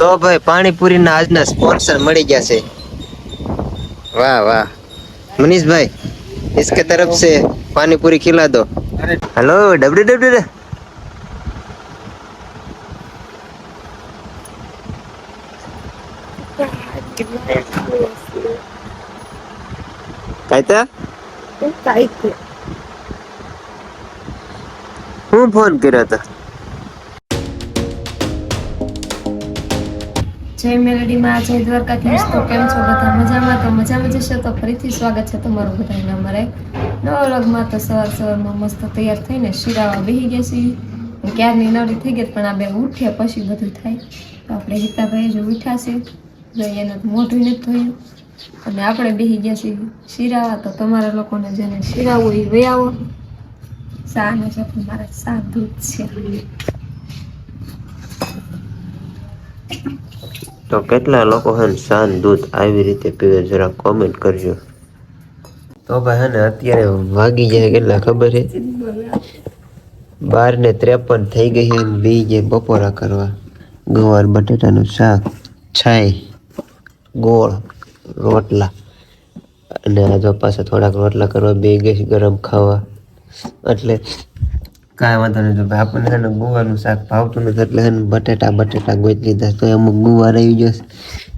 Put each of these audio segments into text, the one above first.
તો ભાઈ પાણીપુરીના આજના સ્પોન્સર મળી ગયા છે વાહ વાહ મનીષભાઈ इसके तरफ़ से पानीपुरी खिला दो हेलो डब्ल्यू डब्ल्यू काय त्या काय હું ફોન કર્યો હતો જય મેલડીમાં જય દ્વારકાધીશ તો કેમ છો બધા? મજામાં તો મજામાં જશો તો ફરીથી સ્વાગત છે તમારું બધાને અમારે. નવા વ્લોગમાં તો સવાર સવારમાં મસ્ત તૈયાર થઈને શિરાવા બેસી ગયા છીએ. ક્યારની નવરી થઈ ગઈ પણ આ બે ઉઠ્યા પછી બધું થાય. તો આપણે હિતાભાઈ જો ઉઠ્યા છે. જોઈએ એને મોઢું નથી થયું અને આપણે બેસી ગયા છીએ શિરાવા. તો તમારા લોકોને જેને શિરાવો એ વયાવો આવો. સા ને છે પણ મારા સા છે. તો કેટલા લોકો હે શાન દૂધ આવી રીતે પીવે, જરા કોમેન્ટ કરજો. તો ભાઈ, હે ને, અત્યારે વાગી જાય કેટલા ખબર છે? બાર ને ત્રેપન થઈ ગઈ છે બી બપોરા કરવા. ગવાર, બટેટાનું શાક, છાય, ગોળ, રોટલા. અને આ જો પાછા થોડાક રોટલા કરવા, બે ગઈ ગરમ ખાવા. એટલે કાંઈ વાંધો નહીં. ભાઈ, આપણને છે ને ગુવારનું શાક ભાવતું નથી, એટલે છે ને બટેટા બટેટા ગોઈ લીધા તો અમુક ગુવાર રહી જશે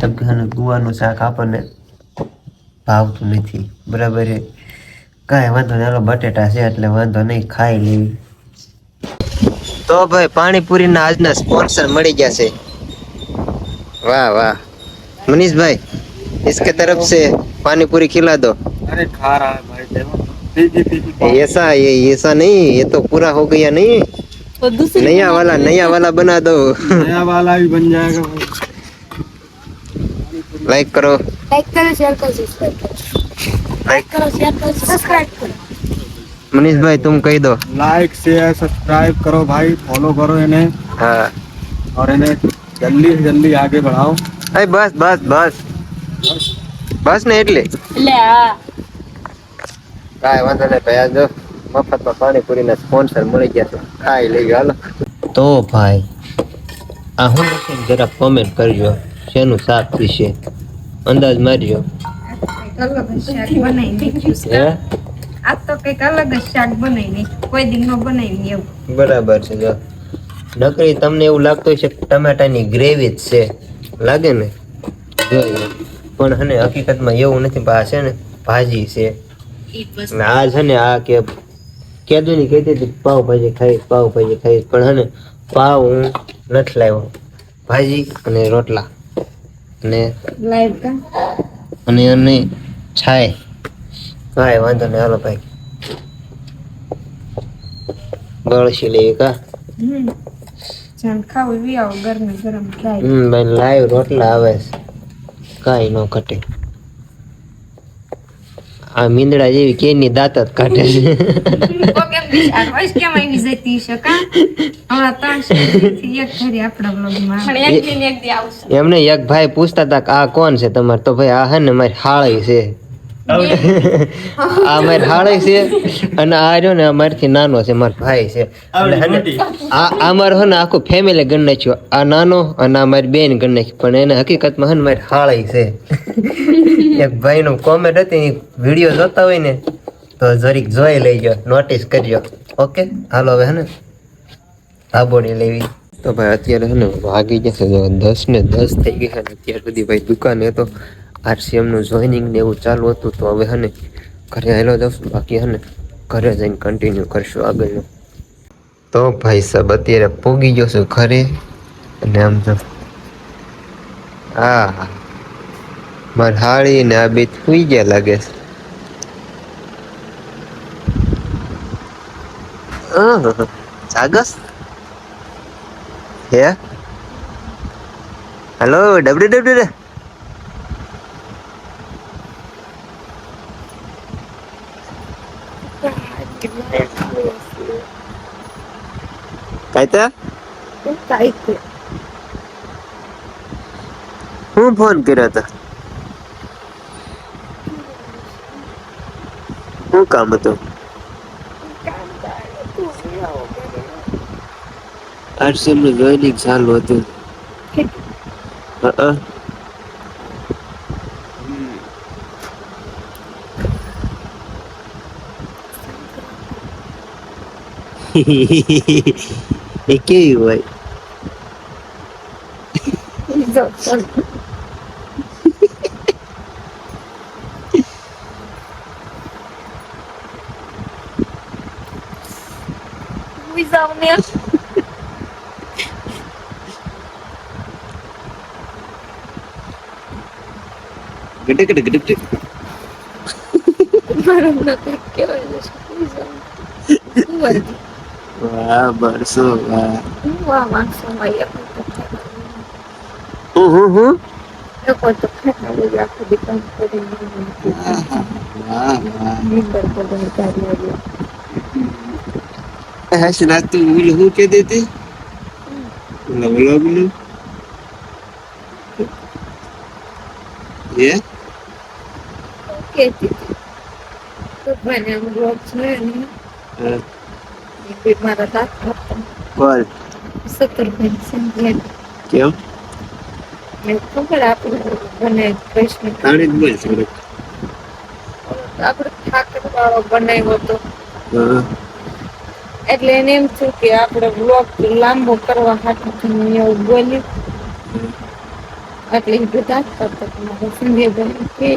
તમ કે છે ને ગુવારનું શાક આપણને ભાવતું નથી. બરાબર છે? કાંઈ વાંધો નહીં. ચાલો બટેટા છે એટલે વાંધો નહીં, ખાઈ લેવી તો ભાઈ, પાણીપુરીના આજના સ્પોન્સર મળી ગયા છે. વાહ વાહ. મનીષભાઈ इसके તરફ से પાણીપુરી खिला दो अरे खा रहा है भाई ऐसा ये ऐसा नहीं ये तो पूरा हो गया नहीं તો દૂસરી नया वाला नया वाला बना दो नया वाला भी बन जाएगा भाई लाइक करो લાઈક કરો શેર કરો સબસ્ક્રાઇબ કરો લાઈક કરો શેર કરો સબસ્ક્રાઇબ કરો मनीष भाई तुम कही दो लाइक शेयर सब्सक्राइब करो भाई फॉलो करो इन्हें हाँ और इन्हें जल्दी से जल्दी आगे बढ़ाओ अरे बस बस बस બસ ને એટલે એટલે આ કાંઈ વાંધો નહીં ભાઈ આ જો મફતમાં પાણીપુરીના સ્પોન્સર મળી ગયા છે. ખાઈ લઈ હાલો. તો ભાઈ આ હું લખીને જરા કોમેન્ટ કરજો શેનું શાક વિશે. અંદાજ મારજો અલગ જ શાક બનાવી નાખ્યું છે તો કંઈક અલગ જ શાક બનાવી કોઈ દિન બનાવી એવું. બરાબર છે જો. નકરી તમને એવું લાગતું છે કે ટમાટાની ગ્રેવી જ છે. લાગે ને? જોઈએ. પણ હને હકીકતમાં એવું નથી આ છે ને ભાજી છે. આ છે ને આ કે કેદું ની કહેતી હતી પાવભાજી ખાઈ પાવભાજી ખાઈ પણ હને પાવ હું નથી લાવ્યો. ભાજી અને રોટલા. અને અને અને છાય. કાંઈ વાંધો નહીં હાલો ભાઈ. ગળશી લેવી કા? હમ. ખાવ ગરમી ગરમ ભાઈ લાઈવ રોટલા આવે છે. કાંઈ ન ઘટે. આ મીંદડા જેવી કેની દાંત જ કાઢે છે. એમને એક ભાઈ પૂછતા હતા કે આ કોણ છે? તમારે તો ભાઈ આ હે ને મારી હાળી છે. આ મારી હાળી છે અને આ રહ્યો ને અમારથી નાનો છે મારો ભાઈ છે. ને આ અમારો મારો હે ને આખું ફેમિલી ગણ નાખ્યું. આ નાનો અને આ મારી બેન ગણ નાખી. પણ એને હકીકતમાં હે ને મારી હાળી છે. એક ભાઈનું કોમેન્ટ હતી વીડિયો જોતા હોય ને તો જરીક જોઈ લેજો નોટિસ કરજો. ઓકે હાલો હવે હે ને આબોડી લેવી. તો ભાઈ અત્યારે હે ને વાગી જશે દસ ને દસ થઈ ગઈ છે. અત્યાર સુધી ભાઈ દુકાને તો આરસીએમનું જોઈનિંગ ને એવું ચાલુ હતું તો હવે હને ઘરે આવેલો જશું બાકી હને ઘરે જઈને કન્ટિન્યુ કરશું આગળનું. તો ભાઈ સાહેબ અત્યારે પોગી ગયો છું ઘરે અને આમ તો હા મારી હાળી ને આ બે સુઈ ગયા લાગે છે. જાગસ? હે? હેલો ડબલ્યુ ડબલ્યુ કાયતા હું ફોન કર્યો હતો શું કામ હતું? આરસીએમનું જોઈનિંગ ચાલુ હતું. હા. એ કેવી હોય જો ચાલ. ઉઈ જાવ ને ગટે ગટે ગટે ગટે મારું વાહ બરસો વાહ હું આ માણસોમાં એક હું હું હું લોકો તો હોય આખું દુકાન કરીને વાહ વાહ નીંદર પડે ગાડી આવી. હસના તું ઓલું હું કે દેતી ઓલા વ્લોગનું એ હતી. તો મને રોગ છે ને મારા દાંત. કોલ સત્તરભાઈ સમજ્યા. કેમ ખબર આપણે બોલ એટલે એને એમ થયું કે આપણે બ્લોક લાંબો કરવા હાટું એવું બોલ્યું. એટલે એ બધા કે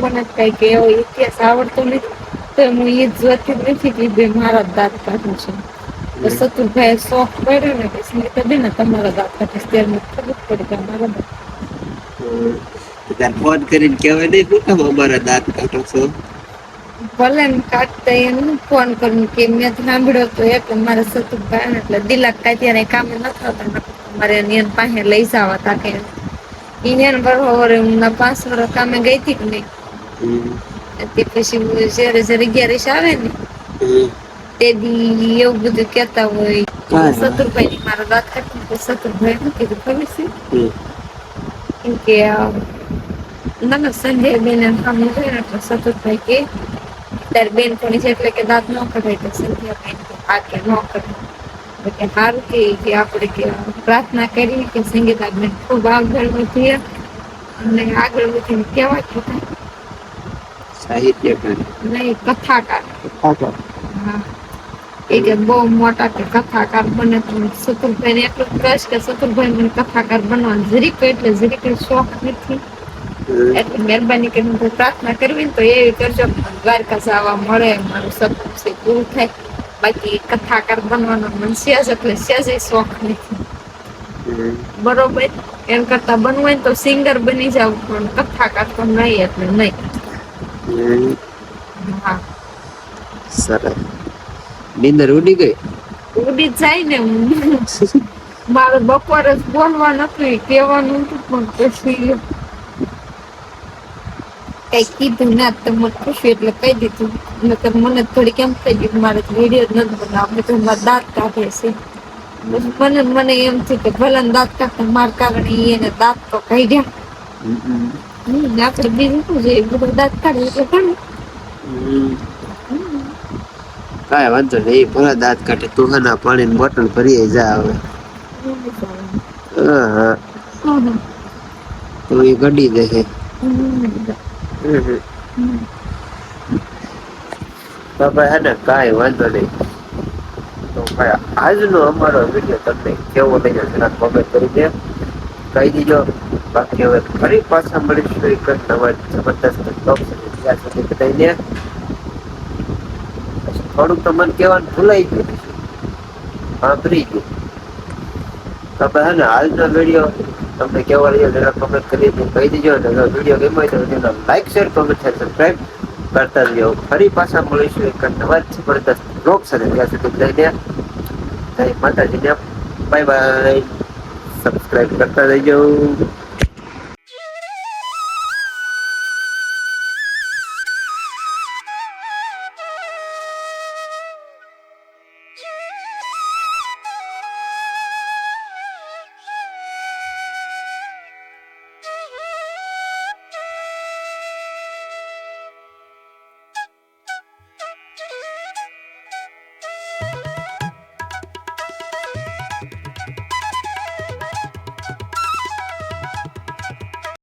મને કઈ કે એવો ઇતિહાસ આવડતો નથી. તો હું એ જોતી જ નથી કે બે મારા દાંત કાઢું છે. તો શત્રુભાઈ શોખ પડ્યો ને કે સંગીતા બેન તમારા દાંત કાઢે ત્યારે મને ખબર પડી કે મારા દાંત ફોન કરીને કહેવાય નહીં શું કામ અમારા દાંત કાઢો છો? ભલે ને કાઢતા એને ફોન કર્યો કે મેં સાંભળ્યો તો એટલે મારા શત્રુભાઈ ને એટલે દિલાક કાંઈ કામે ન થતા મારે એની પાસે લઈ જવા તા કે એને. બરોબર હું પાંચ વર્ષ કામે ગઈ હતી કે નહીં. તે પછી જ્યારે જ્યારે અગિયારસ આવે ને. તે દી એવું બધું કેતા હોય ના. શત્રુભાઈ ની મારા દાંત કાઢી તો શત્રુભાઈ શું કીધું ખબર છે. કેમ કે આ, ના ના સંજય બેન એમ સામે જોયું ને એટલે શત્રુભાઈ કે તારી બેન કોની છે એટલે કે દાંત ન કઢાય તો સંજય બેન કે હા કે ન કઢાય તો કે સારું કે કે આપણે કે પ્રાર્થના કરી કે સંગીતા બેન ખૂબ આગળ વધીએ અને આગળ વધીને કેવા કે સાહિત્યકાર. નહીં કથાકાર. કાકા એ કે બહુ મોટા કે કથાકાર બને તો શત્રુભાઈ એટલું કહીશ કે શત્રુભાઈ મને કથાકાર બનવાનો જરીક એટલે જરીક શોખ નથી. એટલે મહેરબાની કરીને પ્રાર્થના કરવી તો એ કરજો દ્વારકા જવા મળે મારું સપનું છે પૂરું થાય. બાકી કથાકાર બનવાનો મને સહેજ એટલે સહેજ શોખ નથી. બરોબર? એમ કરતા બનવું તો સિંગર બની જાવ પણ કથાકાર તો નહીં એટલે નહીં. સરસ. નીંદર ઉડી ગઈ? ઉડી જાય ને મારે બપોરે બોલવા નથી કહેવાનું હતું પણ પછી કઈ કીધું ના તો મને ખુશી એટલે કહી દીધું. નકર મને થોડી કેમ થઈ ગયું મારે વીડિયો નથી બનાવવો તો મારા દાંત કાઢે છે. મને મને એમ થયું કે ભલે દાંત કાઢતા માર કારણે એને દાંત તો કાઢ્યા. હમ. આપણે બીજું શું છે બધું દાંત કાઢે એટલે કાંઈ વાંધો નહીં ભલે દાંત કાઢે. તું હના પાણીની બોટલ ભરી જા હવે. હા. તો એ ગડી દેખે બાપા હે ને કાંઈ વાંધો નહીં. તો આજનો અમારો વીડિયો તમને કેવો લાગ્યો જરા કોમેન્ટ કરી દે. કહી દીજો. બાકી હવે ફરી પાછા મળીશું એક જ નવા જબરદસ્ત બ્લોગ ત્યાં સુધી બધાને થોડુંક તો મને કહેવાનું ભૂલાઈ ગયું સાંભળી ગયું. ભાઈ હે ને આજનો વીડિયો તમને કેવો લાગ્યો જરા કોમેન્ટ કરી કહી દેજો. અને જો વીડિયો ગમ્યો હોય તો વિડીયોને લાઈક શેર કોમેન્ટ છે સબસ્ક્રાઈબ કરતા રહ્યો ફરી પાછા મળીશું એક નવા જબરદસ્ત બ્લોગ સાથે. ત્યાં સુધી બધાને જય માતાજીને બાય બાય સબસ્ક્રાઈબ કરતા રહેજો.